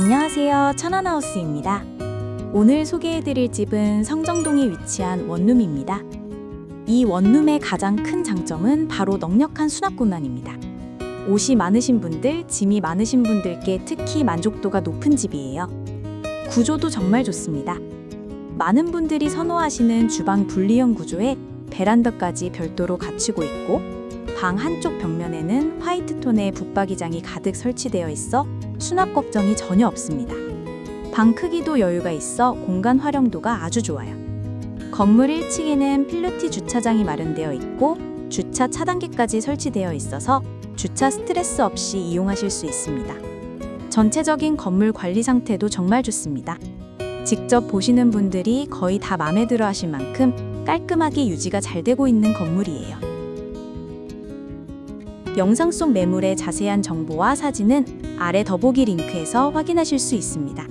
안녕하세요. 천안하우스입니다. 오늘 소개해드릴 집은 성정동에 위치한 원룸입니다. 이 원룸의 가장 큰 장점은 바로 넉넉한 수납 공간입니다. 옷이 많으신 분들, 짐이 많으신 분들께 특히 만족도가 높은 집이에요. 구조도 정말 좋습니다. 많은 분들이 선호하시는 주방 분리형 구조에 베란다까지 별도로 갖추고 있고 방 한쪽 벽면에는 화이트 톤의 붙박이장이 가득 설치되어 있어 수납 걱정이 전혀 없습니다. 방 크기도 여유가 있어 공간 활용도가 아주 좋아요. 건물 1층에는 필로티 주차장이 마련되어 있고 주차 차단기까지 설치되어 있어서 주차 스트레스 없이 이용하실 수 있습니다. 전체적인 건물 관리 상태도 정말 좋습니다. 직접 보시는 분들이 거의 다 마음에 들어 하실 만큼 깔끔하게 유지가 잘 되고 있는 건물이에요. 영상 속 매물의 자세한 정보와 사진은 아래 더보기 링크에서 확인하실 수 있습니다.